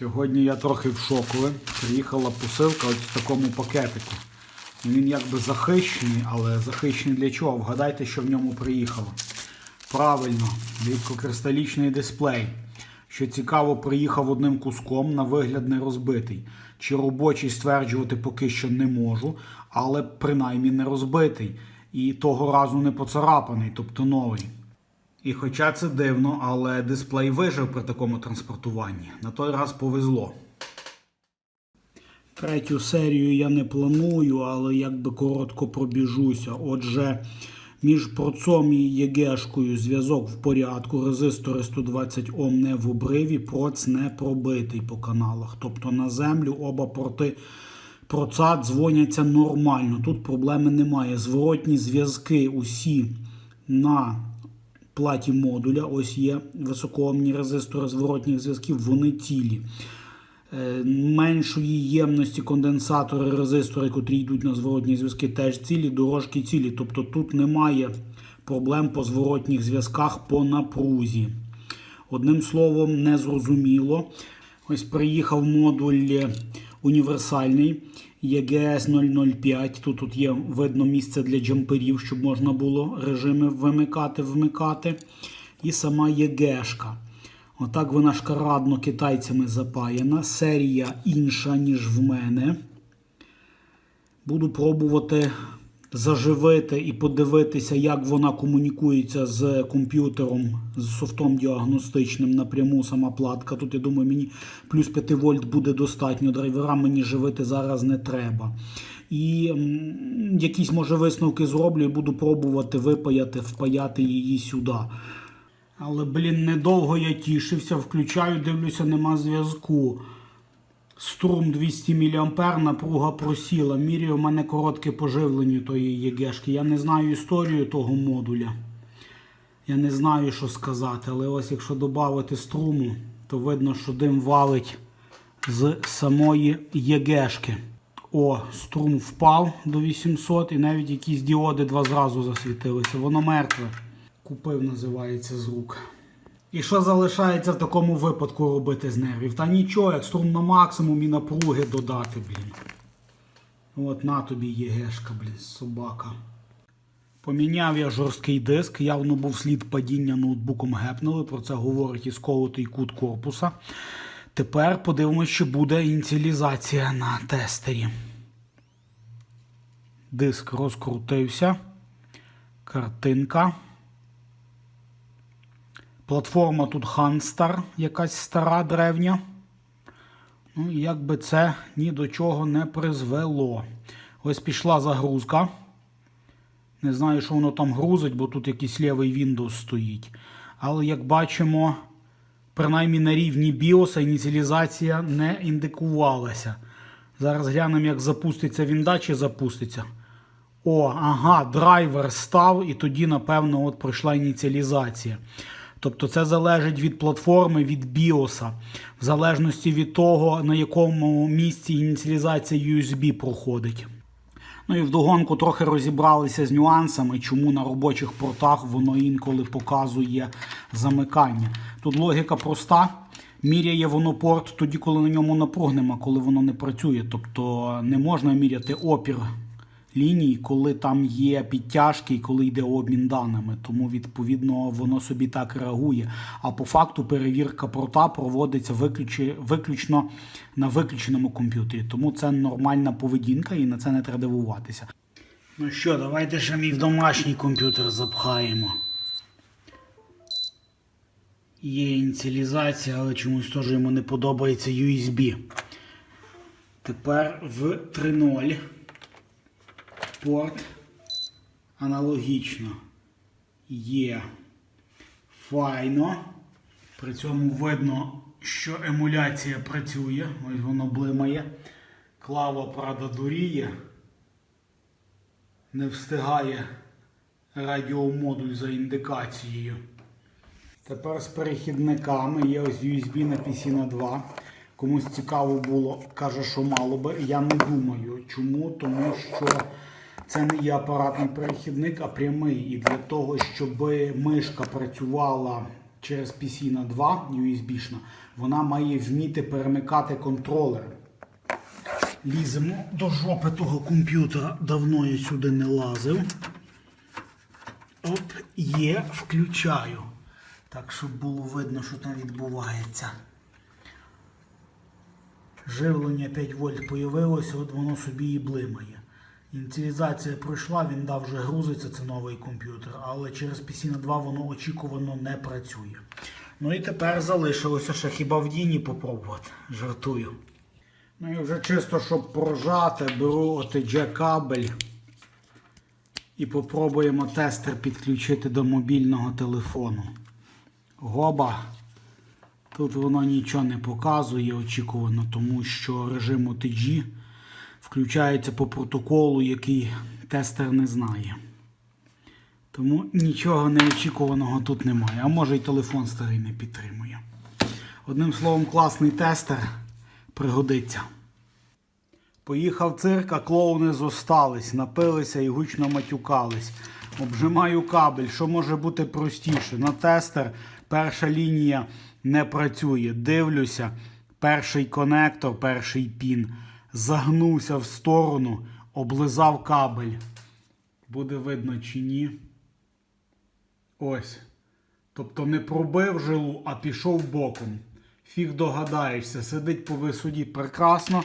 Сьогодні я трохи в шокові. Приїхала посилка ось в такому пакетику. Він якби захищений, але захищений для чого? Вгадайте, що в ньому приїхало. Правильно, рідкокристалічний дисплей. Що цікаво, приїхав одним куском, на вигляд не розбитий. Чи робочий стверджувати поки що не можу, але принаймні не розбитий. І того разу не поцарапаний, тобто новий. І хоча це дивно, але дисплей вижив при такому транспортуванні. На той раз повезло. Третю серію я не планую, але якби коротко пробіжуся. Отже, між процом і ЄГшкою зв'язок в порядку, резистори 120 Ом не в обриві, проц не пробитий по каналах. Тобто на землю оба порти проца дзвоняться нормально. Тут проблеми немає. Зворотні зв'язки усі на платі модуля. Ось є високоомні резистори зворотніх зв'язків, вони цілі. Е, Меншої ємності конденсатори, резистори, котрі йдуть на зворотні зв'язки, теж цілі, дорожки цілі. Тобто тут немає проблем по зворотніх зв'язках по напрузі. Одним словом, незрозуміло. Ось приїхав модуль е, універсальний EGS 005. Тут, тут є видно місце для джамперів, щоб можна було режими вимикати, вмикати. І сама ЄГшка. Отак вона шкарадно китайцями запаяна. Серія інша, ніж в мене. Буду пробувати заживити і подивитися, як вона комунікується з комп'ютером, з софтом діагностичним напряму сама платка. Тут, я думаю, мені плюс 5 вольт буде достатньо. Драйвера мені живити зараз не треба. І якісь, може, висновки зроблю і буду пробувати випаяти, впаяти її сюди. Але, блін, недовго я тішився, включаю, дивлюся, нема зв'язку. Струм 200 мА, напруга просіла. Міряю, в мене коротке поживлення тої ЄГшки. Я не знаю історію того модуля. Я не знаю, що сказати, але ось якщо додати струму, то видно, що дим валить з самої ЄГшки. О, струм впав до 800 і навіть якісь діоди два зразу засвітилися. Воно мертве. Купив, називається з рук. І що залишається в такому випадку робити з нервів? Та нічого, як струм на максимум і напруги додати, блін. От на тобі єгешка, блін, собака. Поміняв я жорсткий диск, явно був слід падіння ноутбуком гепнули, про це говорить і сколотий кут корпуса. Тепер подивимося, що буде ініціалізація на тестері. Диск розкрутився. Картинка. Платформа тут Hanstar, якась стара древня. Ну, і якби це ні до чого не призвело. Ось пішла загрузка. Не знаю, що воно там грузить, бо тут якийсь лівий Windows стоїть. Але як бачимо, принаймні на рівні BIOS ініціалізація не індикувалася. Зараз глянемо, як запуститься Вінда чи запуститься. О, ага, драйвер став, і тоді, напевно, от пройшла ініціалізація. Тобто це залежить від платформи, від біоса, в залежності від того, на якому місці ініціалізація USB проходить. Ну і вдогонку трохи розібралися з нюансами, чому на робочих портах воно інколи показує замикання. Тут логіка проста. Міряє воно порт тоді, коли на ньому напруг нема, коли воно не працює. Тобто не можна міряти опір ліній, коли там є підтяжки і коли йде обмін даними. Тому, відповідно, воно собі так реагує. А по факту перевірка порта проводиться виключно на виключеному комп'ютері. Тому це нормальна поведінка і на це не треба дивуватися. Ну що, давайте ще мій домашній комп'ютер запхаємо. Є ініціалізація, але чомусь теж йому не подобається USB. Тепер в 3.0 порт аналогічно є файно. При цьому видно, що емуляція працює. Ось воно блимає. Клава, правда, дуріє. Не встигає радіомодуль за індикацією. Тепер з перехідниками є ось USB на PC на 2. Комусь цікаво було, каже, що мало би. Я не думаю. Чому? Тому що це не є апаратний перехідник, а прямий. І для того, щоб мишка працювала через PC на 2 USB-шна, вона має вміти перемикати контролери. Ліземо до жопи того комп'ютера. Давно я сюди не лазив. Оп, є, включаю. Так, щоб було видно, що там відбувається. Живлення 5 вольт появилося, от воно собі і блимає. Ініціалізація пройшла, він дав вже грузиться, це новий комп'ютер, але через PC на 2 воно очікувано не працює. Ну і тепер залишилося ще хіба в Діні попробувати. Жартую. Ну і вже чисто, щоб прожати, беру отj кабель і попробуємо тестер підключити до мобільного телефону. Гоба. Тут воно нічого не показує очікувано, тому що режим OTG включається по протоколу, який тестер не знає. Тому нічого неочікуваного тут немає. А може і телефон старий не підтримує. Одним словом, класний тестер пригодиться. Поїхав цирк, а клоуни зостались, напилися і гучно матюкались. Обжимаю кабель, що може бути простіше. На тестер перша лінія не працює. Дивлюся, перший конектор, перший пін загнувся в сторону, облизав кабель. Буде видно чи ні. Ось. Тобто не пробив жилу, а пішов боком. Фіг догадаєшся, сидить по висоті прекрасно,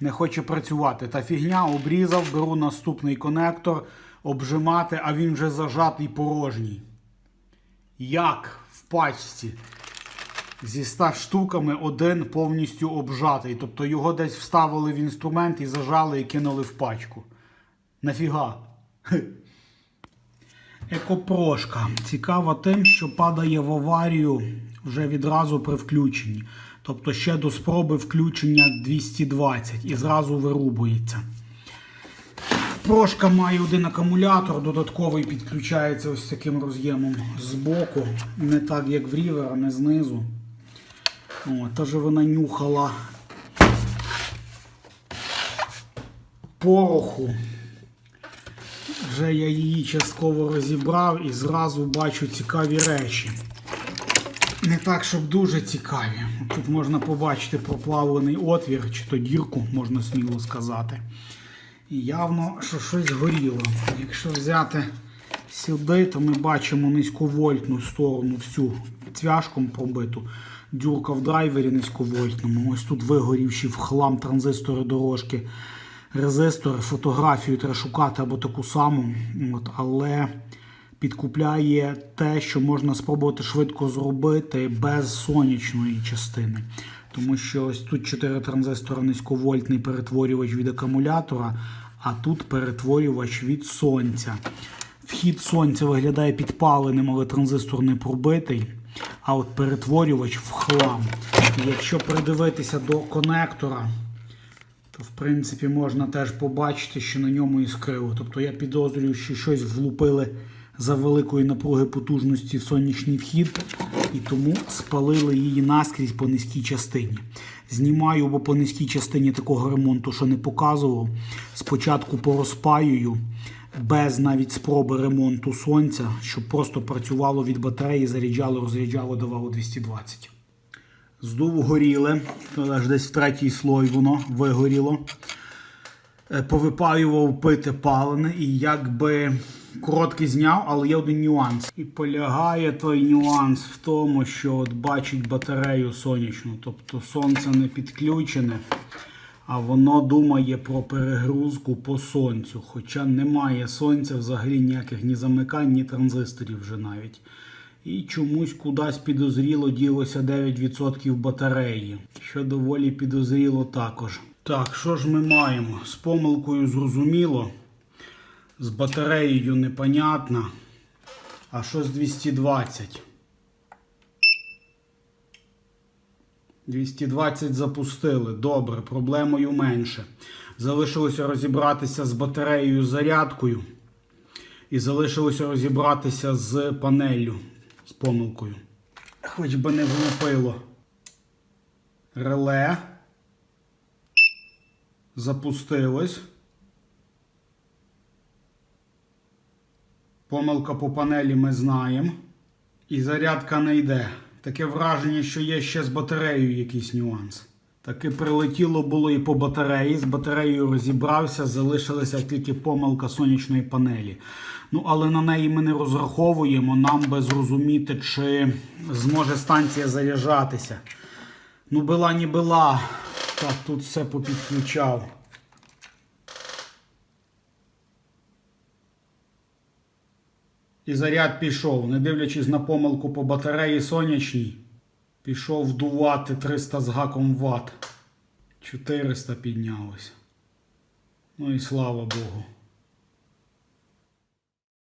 не хоче працювати. Та фігня обрізав, беру наступний конектор, обжимати, а він вже зажатий порожній. Як в пачці? Зі 100 штуками один повністю обжатий. Тобто його десь вставили в інструмент і зажали і кинули в пачку. Нафіга? Екопрошка. Цікава тим, що падає в аварію вже відразу при включенні. Тобто ще до спроби включення 220 і зразу вирубується. Прошка має один акумулятор, додатковий підключається ось таким роз'ємом збоку. Не так, як в рівер, а не знизу. О, Тож вона нюхала пороху. Вже я її частково розібрав і зразу бачу цікаві речі. Не так, щоб дуже цікаві. Тут можна побачити проплавлений отвір, чи то дірку, можна сміло сказати. І явно, що щось горіло. Якщо взяти сюди, то ми бачимо низьковольтну сторону всю цвяшком пробиту. Дюрка в драйвері низьковольтному. Ось тут вигорівші в хлам транзистори дорожки. Резистори, фотографію треба шукати або таку саму. От, але підкупляє те, що можна спробувати швидко зробити без сонячної частини. Тому що ось тут 4 транзистори низьковольтний перетворювач від акумулятора, а тут перетворювач від сонця. Вхід сонця виглядає підпаленим, але транзистор не пробитий. А от перетворювач в хлам. І якщо придивитися до конектора, то в принципі можна теж побачити, що на ньому іскрило. Тобто я підозрюю, що щось влупили за великої напруги потужності в сонячний вхід, і тому спалили її наскрізь по низькій частині. Знімаю, бо по низькій частині такого ремонту, що не показував. Спочатку порозпаюю, без навіть спроби ремонту сонця, щоб просто працювало від батареї, заряджало, розряджало, давало 220. Здув горіле, аж десь в третій слой воно вигоріло. Е, Повипаював пити палене і якби короткий зняв, але є один нюанс. І полягає той нюанс в тому, що от бачить батарею сонячну, тобто сонце не підключене, а воно думає про перегрузку по сонцю. Хоча немає сонця взагалі ніяких ні замикань, ні транзисторів вже навіть. І чомусь кудись підозріло ділося 9% батареї, що доволі підозріло також. Так, що ж ми маємо? З помилкою зрозуміло, з батареєю непонятно. А що з 220? 220 запустили. Добре, проблемою менше. Залишилося розібратися з батареєю зарядкою. І залишилося розібратися з панеллю з помилкою. Хоч би не влупило. Реле. Запустилось. Помилка по панелі ми знаємо. І зарядка не йде. Таке враження, що є ще з батареєю якийсь нюанс. Таки прилетіло було і по батареї. З батареєю розібрався, залишилася тільки помилка сонячної панелі. Ну, але на неї ми не розраховуємо. Нам би зрозуміти, чи зможе станція заряджатися. Ну, била не била. Так, тут все попідключав. І заряд пішов, не дивлячись на помилку по батареї сонячній, пішов вдувати 300 з гаком ватт. 400 піднялось. Ну і слава Богу.